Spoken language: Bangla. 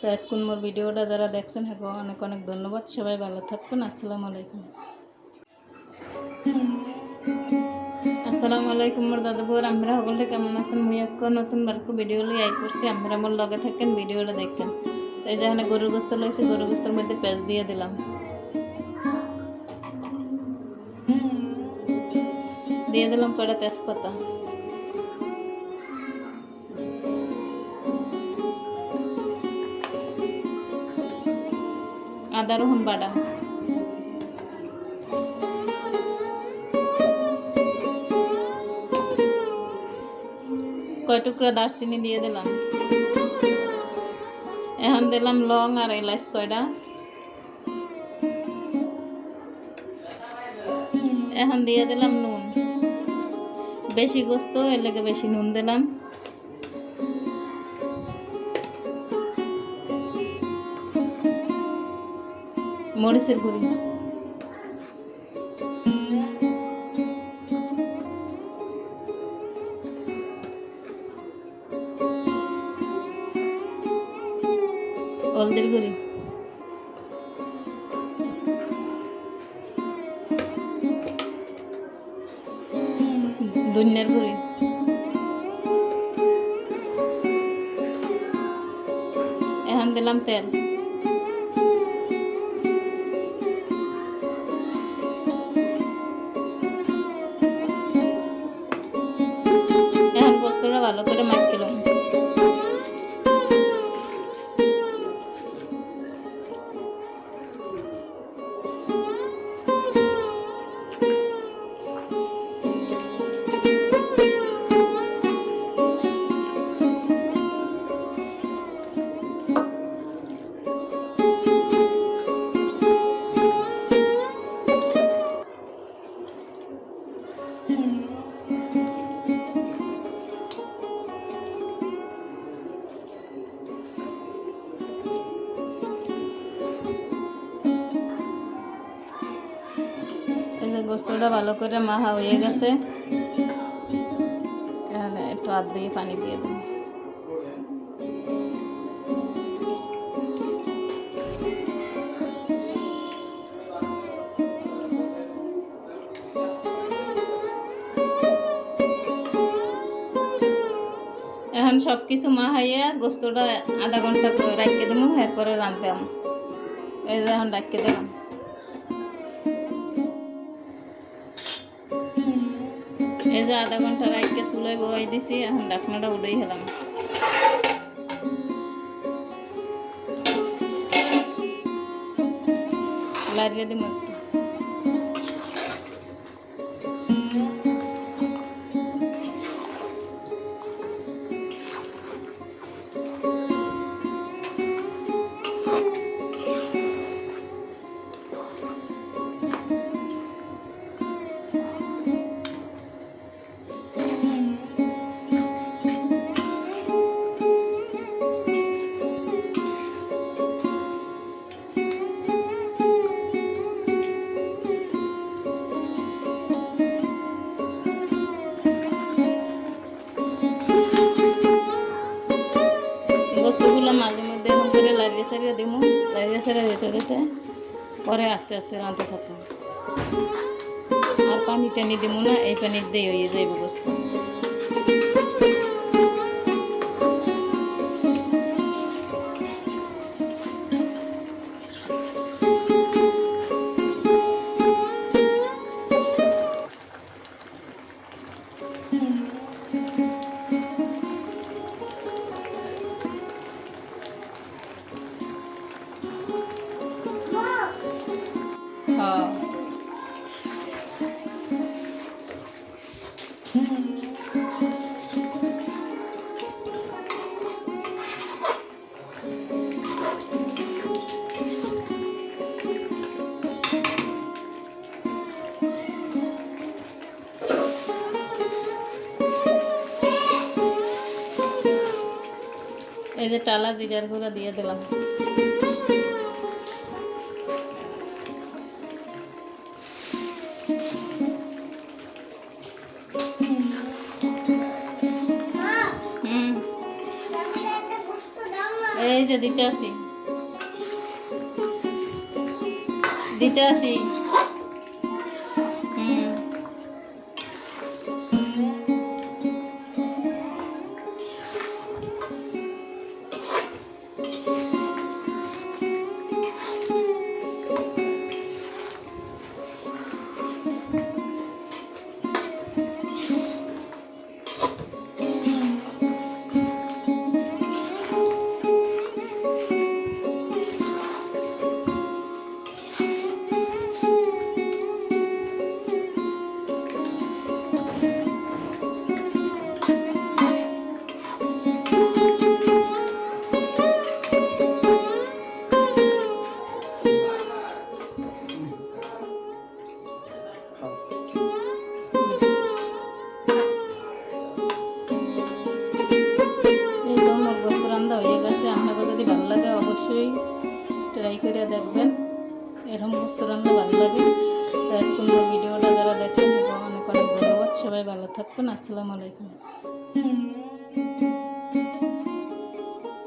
তো এখন মোর ভিডিওটা যারা দেখছেন হ্যাঁ অনেক অনেক ধন্যবাদ। সবাই ভালো থাকবেন। আসসালামু আলাইকুম। আসসালামু আলাইকুম মোর দাদুবুর আমরা সকলে কেমন আছেন? মুই এক নতুন বারকো ভিডিও লই আই করছি আমরা মোর লগে থাকেন, ভিডিওটা দেখেন। এই যে এখানে গরুর গোস্ত লইছি, গরুর গোস্তের মধ্যে পেঁয়াজ দিয়ে দিলাম। দিয়ে দিলাম কয়টা তেজপাতা। আদা বাটা কয় টুকরা দারচিনি দিয়ে দিলাম? এখন দিলাম লং আর এলাচ কয়টা এখন দিয়ে দিলাম নুন। বেশি গোস্ত, এর লেগে বেশি নুন দিলাম। মরিচের গুঁড়ি। হলদির গুঁড়ি। ধনিয়ার গুঁড়ি। এখন দিলাম তেল। ভালো করে মাখিলাম যে গোস্তটা ভালো করে মাহা হয়ে গেছে। এখানে একটু আধ দিয়ে পানি দিয়ে দেবো। এখন সব কিছু মাহাইয়া গোস্তটা আধা ঘণ্টা রাখিয়ে দেবো এরপরে রাঁধতাম এই যে এখন রাখিয়ে দিলাম। এই যে আধা ঘণ্টা রাখকে চুলাই বয়াই দিছি এখন ডাকনাটা উড়েই হেলাম। লাড়িয়ে দিম। গোস্তগুলো মাঝে মধ্যে এরকম করে লাড়িয়ে সারিয়ে দিব লাড়িয়ে সারিয়ে দিতে দিতে পরে আস্তে আস্তে রাঁধতে থাকব আর পানি টানি দিব না এই পানির দিয়ে হয়ে যাইব গোস্ত এই যে টালা জিরার গুঁড়া দিয়ে দিলাম। এই যে দিতে আসি। দিতে আসি। দেখবেন। এরকম গোস্ত রান্না ভালো লাগে। তাই কোনো ভিডিওটা যারা দেখছেন অনেক অনেক ধন্যবাদ। সবাই ভালো থাকবেন। আসসালামু আলাইকুম।